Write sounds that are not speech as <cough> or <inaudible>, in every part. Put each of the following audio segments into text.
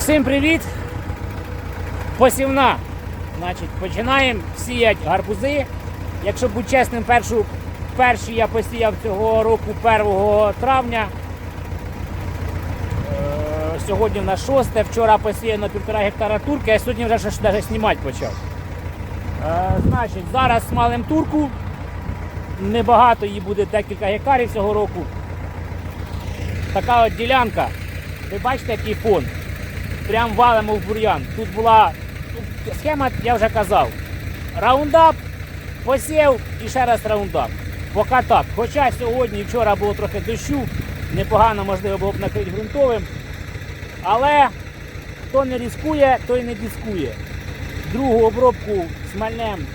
Всім привіт! Посівна. Значить, починаємо сіяти гарбузи. Якщо бути чесним, першу, перші я посіяв цього року 1 травня. Е, Сьогодні в нас 6, вчора посіяно півтора гектара турки, а сьогодні вже щось навіть знімати почав. Е, Значить, зараз смалим турку. Небагато її буде декілька гектарів цього року. Така от ділянка. Ви бачите, який фон? Прям валимо в бур'ян. Тут була схема, я вже казав. Раундап, посів і ще раз раундап. Поки так. Хоча сьогодні вчора було трохи дощу, непогано можливо було б накрити ґрунтовим. Але хто не ризикує, той не дискує. Другу обробку смальнем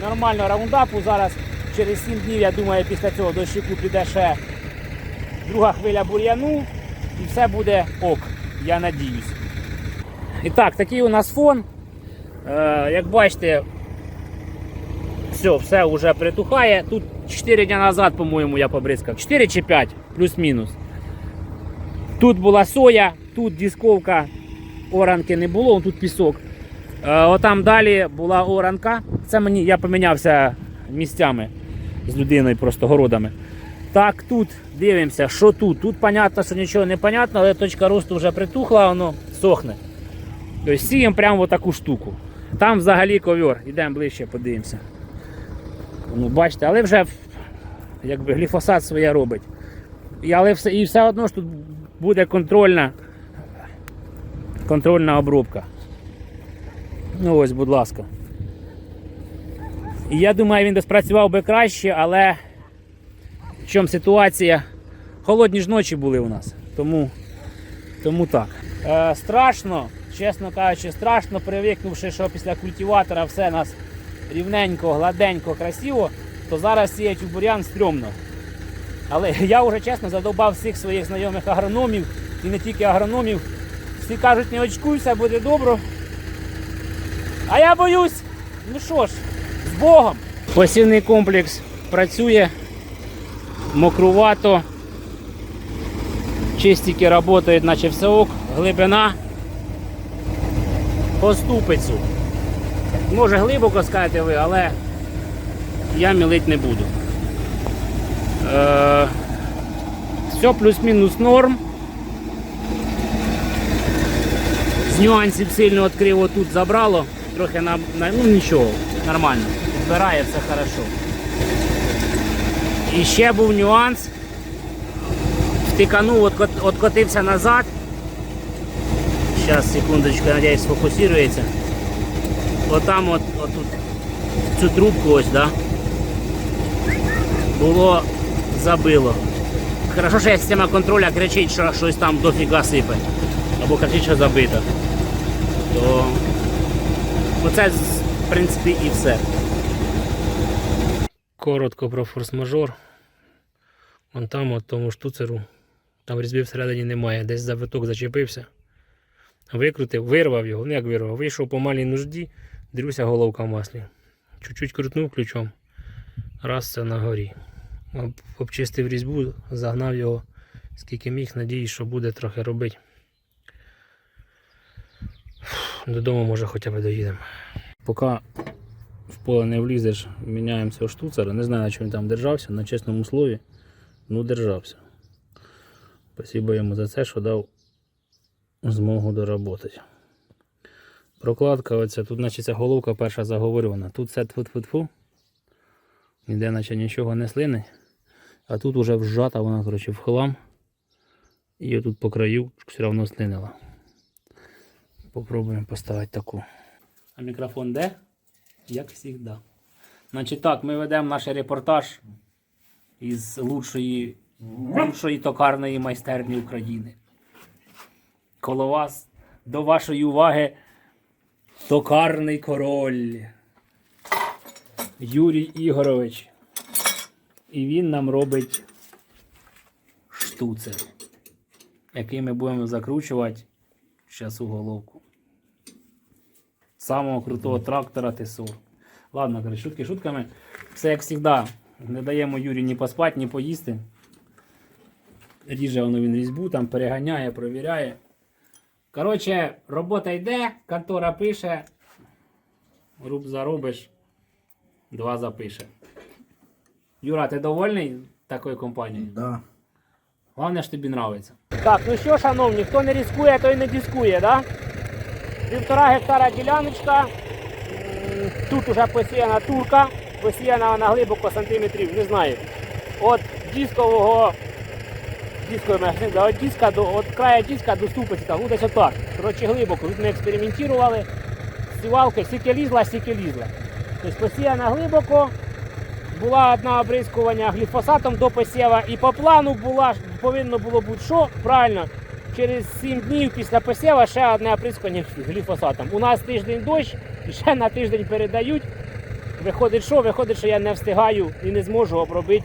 нормально раундапу. Зараз через 7 днів, я думаю, після цього дощику піде ще друга хвиля бур'яну і все буде ок, я надіюсь. І так, такий у нас фон. Е, як бачите, все, все вже притухає. Тут 4 дні назад, по-моєму, я побризкав. 4 чи 5, плюс-мінус. Тут була соя, тут дисковка, оранки не було, тут пісок. Е, отам далі була оранка. Це мені я помінявся місцями з людиною, просто городами. Так, тут дивимося, що тут. Тут понятно, що нічого не понятно, але точка росту вже притухла, воно сохне. Тобто сіємо прямо в таку штуку. Там взагалі ковер. Йдемо ближче, подивимося. Ну, бачите, але вже якби гліфосат своє робить. І, але все, і все одно ж тут буде контрольна, контрольна обробка. Ну ось, будь ласка. І я думаю, він десь працював би краще, але в чому ситуація? Холодні ж ночі були у нас. Тому, тому так. Е, страшно, чесно кажучи, страшно, привикнувши, що після культиватора все нас рівненько, гладенько, красиво, то зараз сіять у бурян стрьомно. Але я вже чесно задовбав всіх своїх знайомих агрономів і не тільки агрономів. Всі кажуть, не очкуйся, буде добре. А я боюсь. Ну що ж, з Богом. Посівний комплекс працює мокрувато. Чистики працюють, наче все ок. Глибина по ступицю. Може глибоко скажете ви, але я мілить не буду. Е, все плюс-мінус норм. З нюансів сильно відкриво тут забрало. Трохи на, на ну нічого, нормально. Збирає все хорошо. І ще був нюанс. Втиканув, откот- откотився назад. Зараз, секундочку, надіюсь, сфокусується. Отам от, отут, цю трубку ось, да, було забило. Хорошо, що система контроля кричить, що щось там дофіга сипе. Або кричить, що забито. То оце, в принципі, і все. Коротко про форс-мажор. Вон там, от тому штуцеру, там різьби всередині немає, десь завиток зачепився. Викрутив, вирвав його, ну як вирвав, вийшов по малій нужді, дивлюся головка в маслі. Чуть-чуть крутнув ключом. Раз це на горі. Обчистив різьбу, загнав його скільки міг, надіюсь, що буде трохи робити. Додому може хоча б доїдемо. Поки в поле не влізеш, міняємо цього штуцера. Не знаю, на чому він там держався, на чесному слові. Ну, держався. Спасибо йому за це, що дав змогу доработати. Прокладка оця, тут наче ця головка перша заговорювана. Тут все тфу-тфу-тфу. Ніде наче нічого не слине. А тут уже вжата вона, коротше, в хлам. І отут по краю все одно слинила. Попробуємо поставити таку. А мікрофон де? Як завжди. Значить так, ми ведемо наш репортаж із лучшої, лучшої токарної майстерні України. Коло вас до вашої уваги токарний король Юрій Ігорович. І він нам робить штуцер, який ми будемо закручувати зараз у головку. Самого крутого трактора Тесор. Ладно, коротше, шутки шутками. Все як завжди. Не даємо Юрі ні поспати, ні поїсти. Ріже воно він різьбу, там переганяє, провіряє. Коротше, робота йде, контора пише. Руб заробиш, два запише. Юра, ти довольний такою компанією? Да. Головне ж тобі нравиться. Так, ну що, шановні, хто не ризикує, той не дискує, да? Півтора гектара діляночка. Тут уже посіяна турка, посіяна вона глибоко сантиметрів, не знаю. От дискового да, от диска до от края диска до ступиці, там, ну десь отак. Коротше, глибоко. Тут ми експериментували. Сівалки, стільки лізла, стільки лізла. Тобто посіяна глибоко. Була одна обрискування гліфосатом до посєва, і по плану була, повинно було бути що? Правильно, через 7 днів після посєва ще одне оприскування гліфосатом. У нас тиждень дощ, і ще на тиждень передають. Виходить, що? Виходить, що я не встигаю і не зможу обробити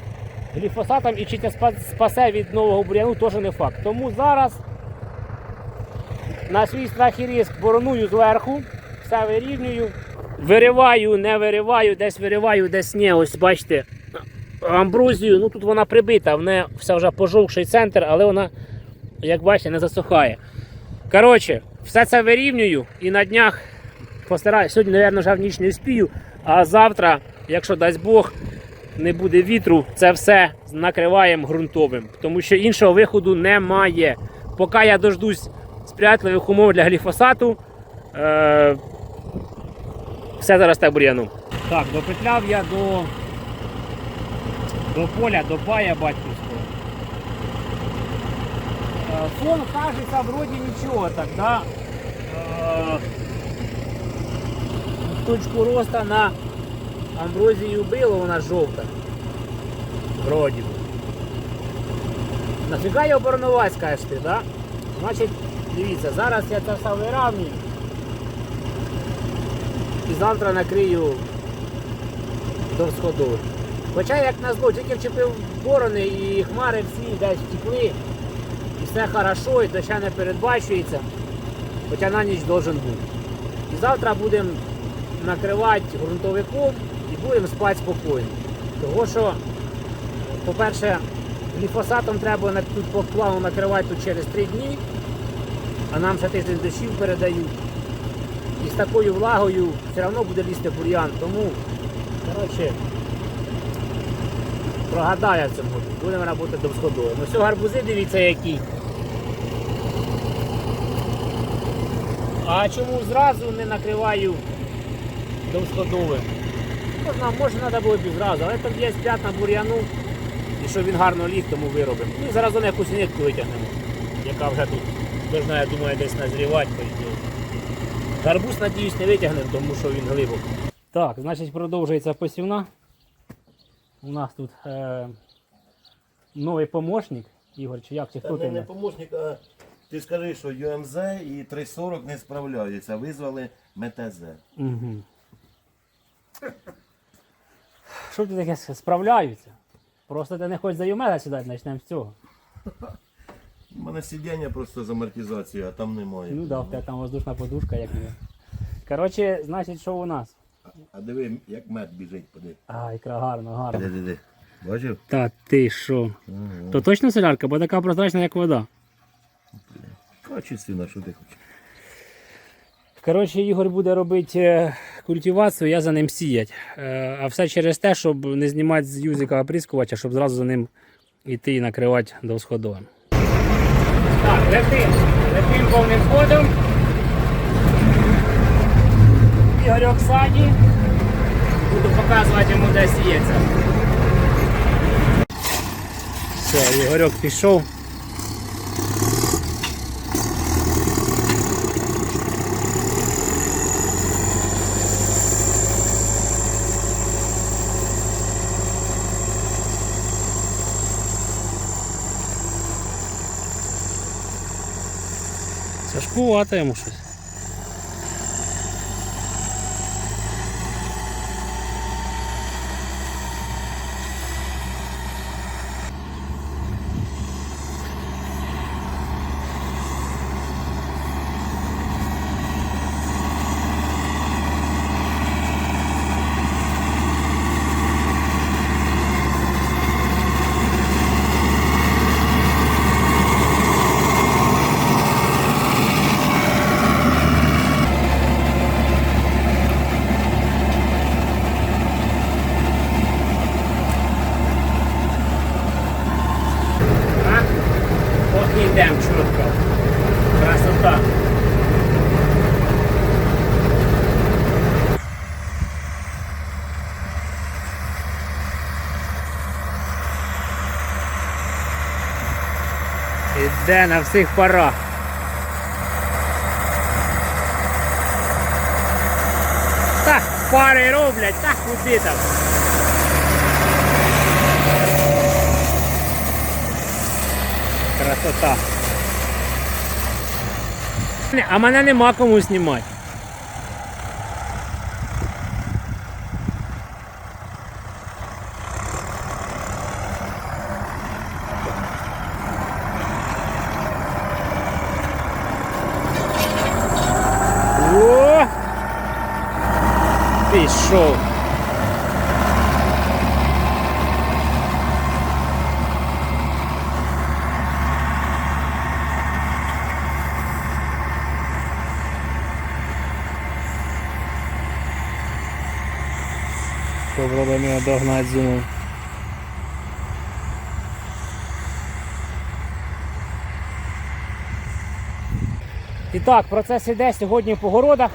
гліфосатом, і чи це спасе від нового бур'яну, теж не факт. Тому зараз на свій страх і риск бороную зверху, все вирівнюю. Вириваю, не вириваю, десь вириваю, десь ні. Ось бачите, амброзію, ну тут вона прибита, в неї все вже пожовший центр, але вона, як бачите, не засухає. Коротше, все це вирівнюю і на днях постараюсь. Сьогодні, мабуть, вже в ніч не вспію, а завтра, якщо дасть Бог, не буде вітру, це все накриваємо ґрунтовим, тому що іншого виходу немає. Поки я дождусь сприятливих умов для гліфосату, е- все зараз так бур'яну. Так, допетляв я до, до поля, до пая батьківського. Е, Фон кажеться вроді нічого так, да? Е, Точку роста на амброзію било, вона жовта. Вроді. Нафіга його боронувати, скажеш ти, да? Значить, дивіться, зараз я це все виравнюю. І завтра накрию до сходу. Хоча, як назло, тільки вчепив борони і хмари всі десь втекли. І все хорошо, і доща не передбачується. Хоча на ніч должен бути. І завтра будемо накривати ґрунтовиком будемо спати спокійно. Того що, по-перше, гліфосатом треба тут по плану накривати тут через 3 дні, а нам ще тиждень дощів передають. І з такою влагою все одно буде лізти бур'ян. Тому, коротше, прогадаю цьому. Будемо працювати до сходової. Ну все, гарбузи, дивіться які. А чому зразу не накриваю довсходовим? Можна, може треба було б і зразу, але там є п'ятна бур'яну, і щоб він гарно ліг, тому виробимо. Ну і заразом якусь нитку витягнемо, яка вже тут должна, я думаю, десь назрівати. Гарбуз, надіюсь, не витягнемо, тому що він глибоко. Так, значить продовжується посівна. У нас тут е, новий помощник. Ігор, чи як, чи хто ти? не помощник, а ти скажи, що ЮМЗ і 340 не справляються, визвали МТЗ. Угу. Що ти таке справляються? Просто ти не хочеш за юмеда сідати, почнемо з цього. У мене сидіння просто з амортизацією, а там немає. Ну да, в тебе там воздушна подушка, як не. Коротше, значить, що у нас? А диви, як мед біжить, поди. А, ікра гарно, гарно. Де, де, де. Бачив? Та ти що? Ага. То точно солярка, бо така прозрачна, як вода. Качественно, що ти хочеш. Коротше, Ігор буде робити е, культивацію, я за ним сіять. Е, А все через те, щоб не знімати з юзика оприскувача, щоб зразу за ним йти і накривати довсходовим. Так, летим. Летим повним ходом. Ігорьок саді. Буду показувати йому, де сіється. Все, Ігорьок пішов. Тяжкувато йому щось. виставка. Красота. Іде на всіх парах. Так, пари роблять, так куди там. Красота. Не, А мене нема кому знімати. О! Пішов. Попробуємо його догнати зумом. І так, процес іде сьогодні по городах.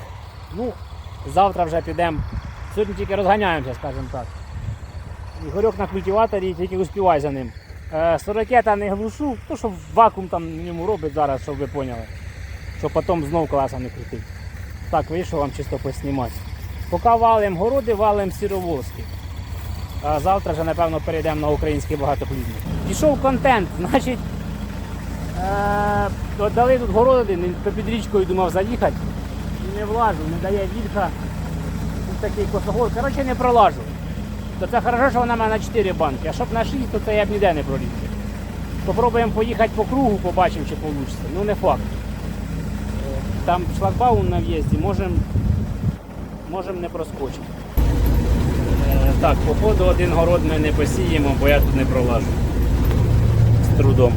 Ну, завтра вже підемо. Сьогодні тільки розганяємося, скажімо так. Ігорьок на культиваторі, тільки успівай за ним. Е, Сорокета не глушу, то що вакуум там в ньому робить зараз, щоб ви поняли. Щоб потім знов класа не крутить. Так, вийшов вам чисто поснімати. Поки валим городи, валим сіроволски. А завтра вже, напевно, перейдемо на український багатоплідник. Пішов контент, значить. Е, дали тут городи, під річкою думав заїхати. Не влажу, не дає вільха. Тут такий косогор. Коротше, не пролажу. То це хорошо, що вона має на 4 банки, а щоб на 6, то це я б ніде не проліз. Попробуємо поїхати по кругу, побачимо, чи вийде. Ну не факт. Е, Там шлагбаум на в'їзді, можемо можем не проскочити. Е, Так, походу один город ми не посіємо, бо я тут не пролажу. З трудом.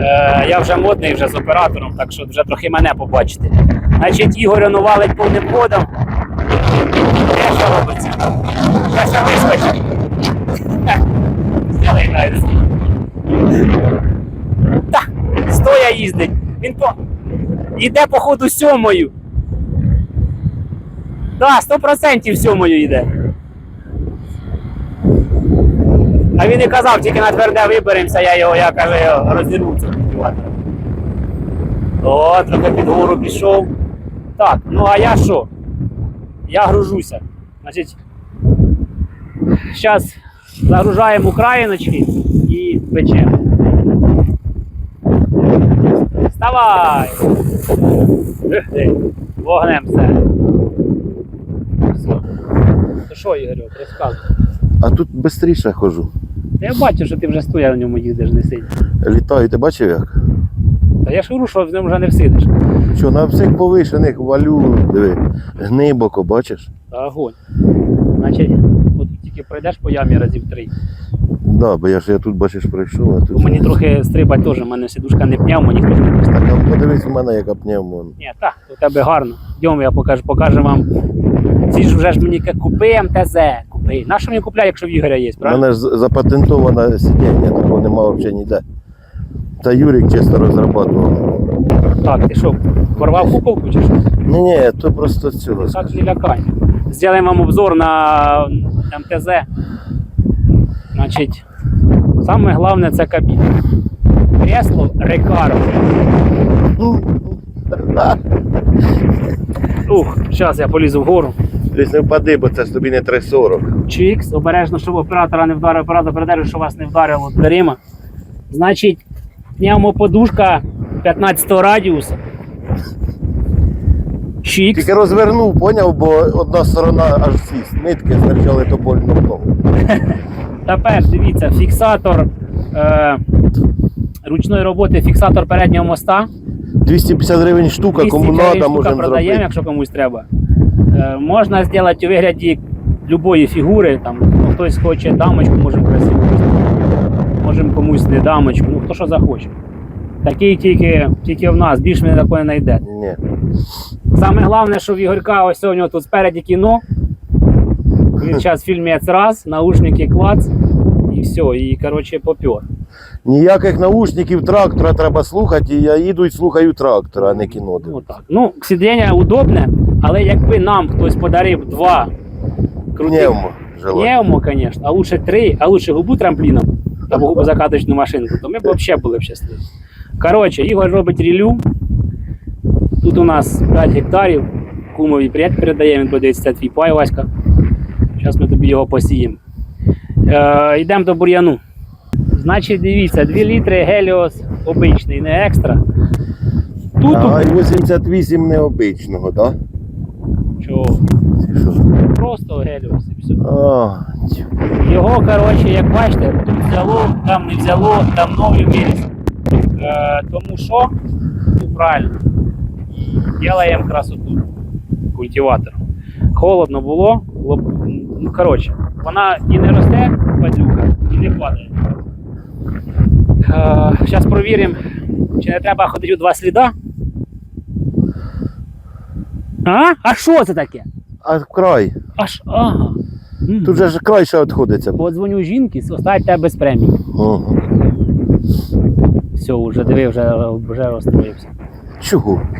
Е, я вже модний, вже з оператором, так що вже трохи мене побачите. Значить, Ігор воно валить повним ходом. Де що робиться? Зараз я вискочу. Сделай найдес. Так, стоя їздить. Він по... Іде по ходу сьомою. Так, сто процентів сьомою йде. А він і казав, тільки на тверде виберемося, я його, я кажу, розірву культиватора. О, трохи під гору пішов. Так, ну а я що? Я гружуся. Значить, зараз загружаємо україночки і печемо. Вставай! Вогнем. Все. Що, Ігорю, розказуй. А тут швидше хожу. Та Я бачу, що ти вже стоя на ньому їздиш, не сидиш. Літаю, ти бачив як? Та я ж говорю, що в ньому вже не всидиш. Що, на всіх повишених валю, диви, гнибоко, бачиш? Та огонь. Значить, от тільки пройдеш по ямі разів три. Да, бо я ж я тут бачиш прийшов, а Бо тут. мені трохи стрибать теж, у мене сідушка не пняв, мені хтось не пустив. Так, а подивись у мене, яка пневмон. Ні, так, у тебе гарно. Йдемо, я покажу, покажу вам. Ці ж вже ж мені купи МТЗ, купи. На що мені купляє, якщо в Ігоря є, У правильно? мене ж запатентоване сидіння, такого нема взагалі ніде. Та Юрік чисто розрабатував. Так, ти що, порвав куповку чи що? Ні, ні, то просто цього. Так не лякай. Зробимо вам обзор на МТЗ. Значить, саме головне це кабіна. Кресло Рекаро. Ух, зараз я полізу вгору. Десь не впади, бо це тобі не 3,40. Чікс, обережно, щоб оператора не вдарив, оператор передержить, щоб вас не вдарило дверима. Значить, пневмоподушка 15 радіуса. Чікс. Тільки розвернув, поняв, бо одна сторона аж ці нитки стирчали то больно в ногу. Тепер дивіться, фіксатор е, ручної роботи, фіксатор переднього моста. 250 гривень штука, 200 кому гривень треба, штука можемо продаємо, зробити. якщо комусь треба. Е, можна зробити у вигляді любої фігури. Там, ну, хтось хоче дамочку, можемо красиву. Можемо комусь не дамочку, ну хто що захоче. Такий тільки, тільки в нас, більш мене такої не знайдете. Ні. Саме головне, що в Ігорка ось у нього тут спереді кіно. Він <laughs> зараз фільмець раз, наушники клац, і все, і коротше попер. Ніяких наушників трактора треба слухати, і я їду і слухаю трактора, а не кіно. Ну, так. ну сидіння удобне, але якби нам хтось подарив два крутих Пневмо, звісно, а лучше три, а лучше губу трампліном. або губозакаточну машинку, то ми б взагалі були б щасливі. Коротше, Ігор робить рілю. Тут у нас 5 гектарів. Кумові привіт передає, він подивиться, це твій пай, Васька. Зараз ми тобі його посіємо. Е, йдемо до бур'яну. Значить, дивіться, 2 літри геліос обичний, не екстра. Тут Ага, і 88 необичного, так? чого? Да? Просто геліос і все. Його, коротше, як бачите, тут взяло, там не взяло, там виріс. Е, тому що, ну правильно, ділаємо красоту культиватором. Холодно було, було ну коротше, вона і не росте, падлюка, і не падає. Зараз провіримо, чи не треба ходити у два сліда. А? А що це таке? А край. Аж ага. Тут же ж край ще відходиться. Подзвоню жінки, оставить тебе без премії. Ага. Все, вже диви, вже, вже розстроївся. Чого? <laughs>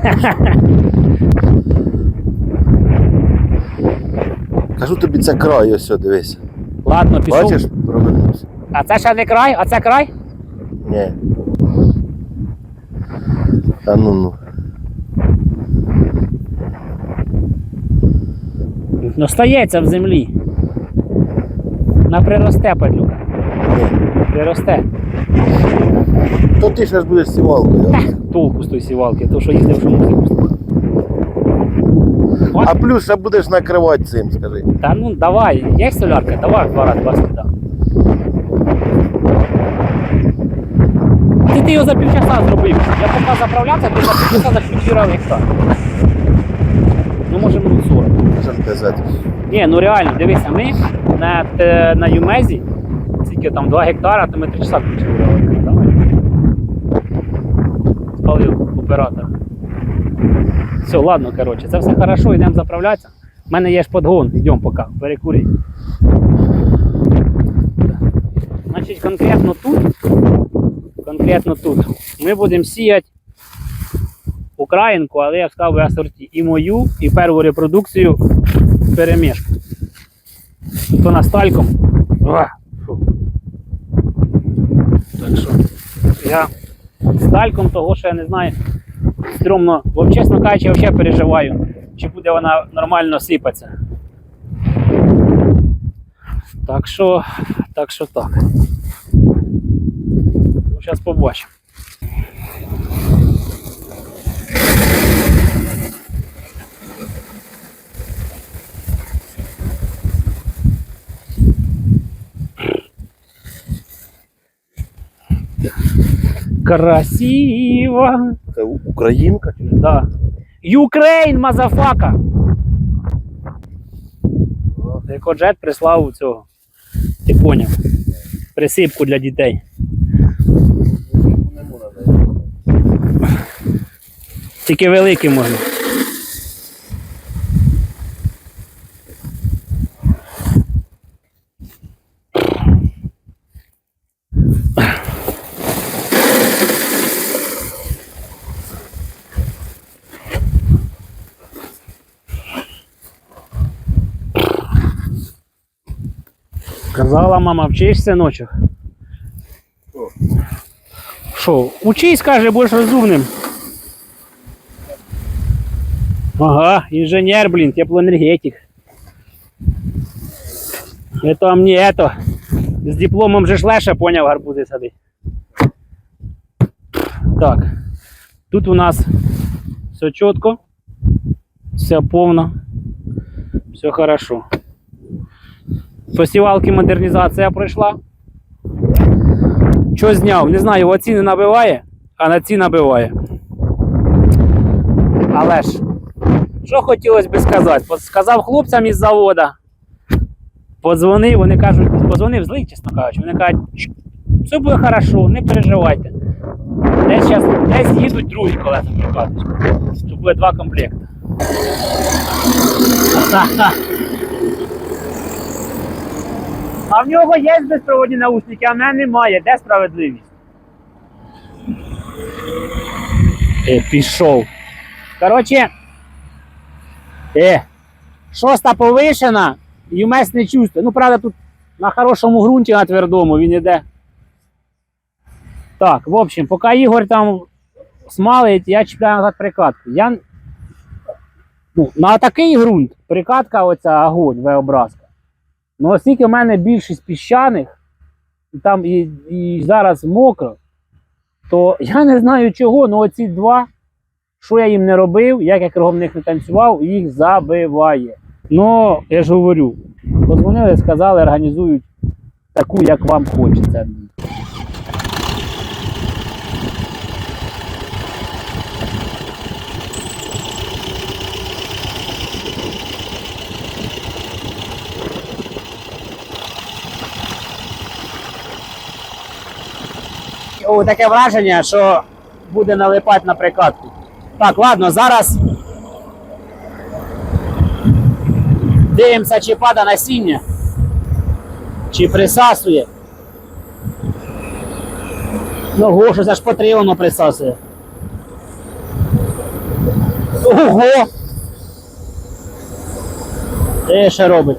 Кажу тобі, це край, ось, дивись. Ладно, пішов. Бачиш, провернувся. А це ще не край, а це край? Ні. Та ну ну. Ну стається в землі. На приросте, падлюка. Приросте. То ти ж будеш сівалкою. Толку з тої сівалки, то що їздив, що музику слухав. А плюс ще будеш накривати цим, скажи. Та ну давай, є солярка, давай два рази два сліда. Ти, його за півчаса зробив. Я поки заправлявся, ти за півчаса зафіксував гектар. Ну може минут 40. Що ж казати? Ні, ну реально, дивися, ми на, на Юмезі, тільки там 2 гектара, то ми 3 часа включили. Спалив оператор. Все, ладно, коротше, це все хорошо, йдемо заправлятися. У мене є ж подгон, йдемо поки, перекуріть. Значить, конкретно тут, конкретно тут, ми будемо сіяти українку, але я сказав би асорті і мою, і перву репродукцію перемішку. Тут вона з тальком. Уа, фу. Так що я з тальком того, що я не знаю. Стрьомно, бо, чесно кажучи, я взагалі переживаю, чи буде вона нормально сипатися. Так що, так що так. Зараз побачимо. Красиво. Це українка? Да. Ukraine, мазафака! Екоджет прислав цього. Ти поняв. Присипку для дітей. Не можна навіть. Тільки великий можна. Казала мама, вчись, синочок. Що? Що, учись, каже, будеш розумним. Ага, инженер, блин, теплоэнергетик. Это мне это. З дипломом же ж легше, поняв, гарбузи садить. Так. Тут у нас все чітко, все повно, все хорошо. Посівалки модернізація пройшла. Що зняв? Не знаю, оці не набиває, а на ці набиває. Але ж, що хотілося би сказати? Сказав хлопцям із завода. Подзвонив, вони кажуть, подзвонив злий, чесно кажучи. Вони кажуть, «Ч- все буде хорошо, не переживайте. Десь, щас, десь їдуть другі колеса прокатиш. Що буде два комплекти. <laughs> А в нього є безпроводні наушники, а в мене немає. Де справедливість? Е, пішов. Коротше. Е, шоста повишена, юмес не чувствує. Ну, правда, тут на хорошому ґрунті, на твердому, він іде Так, в общем, поки Ігор там смалить, я чіпляю назад прикатку. Я... Ну, на такий ґрунт прикатка оця огонь, V-образка. Ну, оскільки в мене більшість піщаних, і там і, і зараз мокро, то я не знаю чого, але оці два, що я їм не робив, як я кругом них не танцював, їх забиває. Ну, я ж говорю, подзвонили, сказали, організують таку, як вам хочеться. Таке враження, що буде налипати на прикатку. Так, ладно, зараз дивимося, чи пада насіння, чи присасує. Ну, го, що аж по три присасує. Ого! Де ще робить?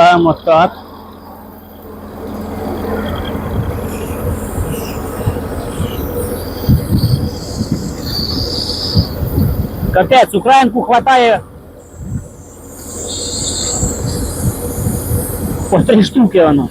Ставимо так. Капець, українку хватає по три штуки воно.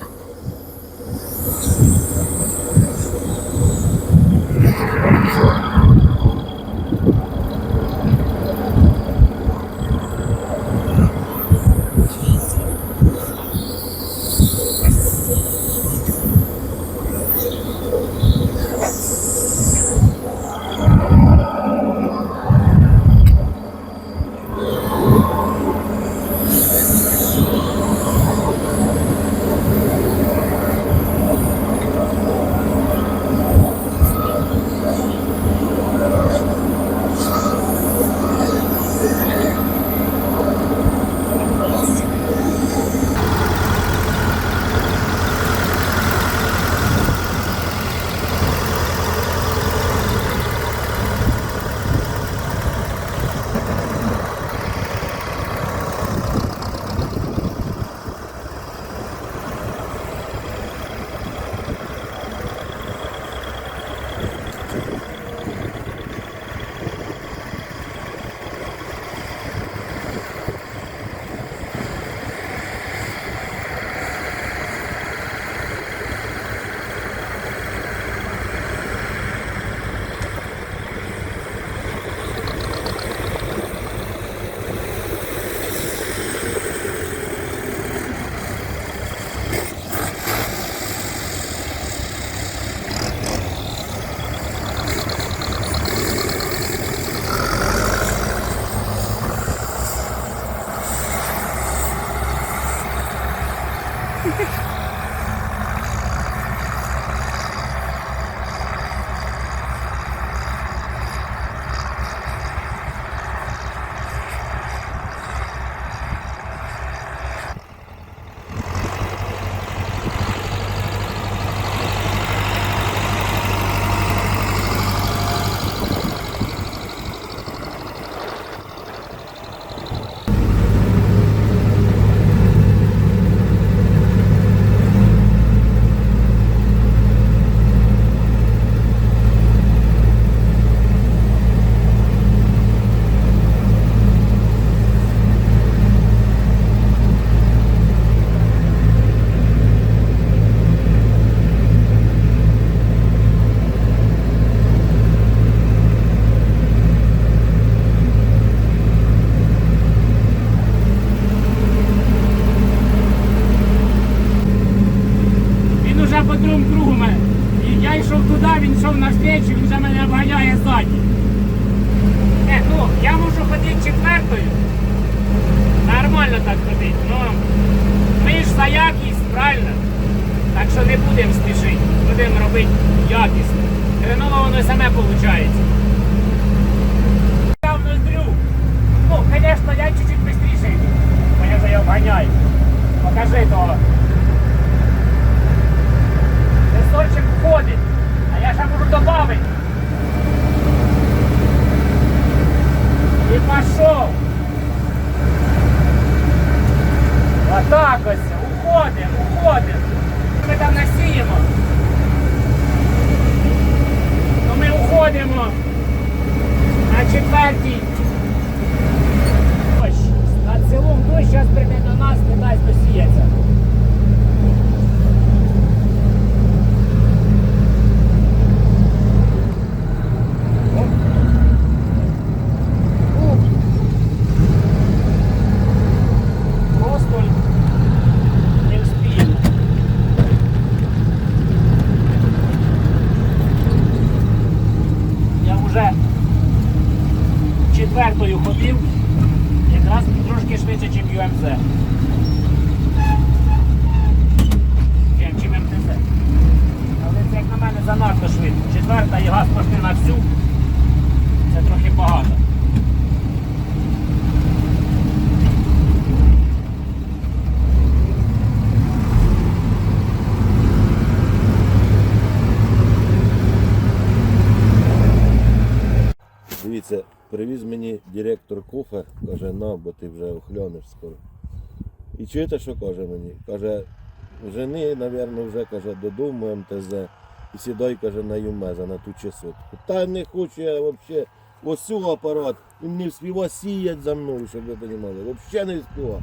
Четверта і газ пошли на всю. Це трохи багато. Дивіться, привіз мені директор кофе, каже, на, бо ти вже охлянеш скоро. І чуєте, що каже мені? Каже, жени, напевно, вже каже, додому МТЗ і сідай, каже, на Юмеза, на ту чесотку. Та не хочу я взагалі. Ось апарат, він не вспіва сіять за мною, щоб ви розуміли. Взагалі не вспіва.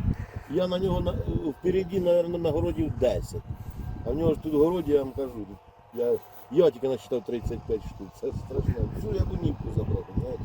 Я на нього на, впереді, мабуть, на городів 10. А в нього ж тут городі, я вам кажу, я, я тільки насчитав 35 штук. Це страшно. Всю я нівку забрав, знаєте.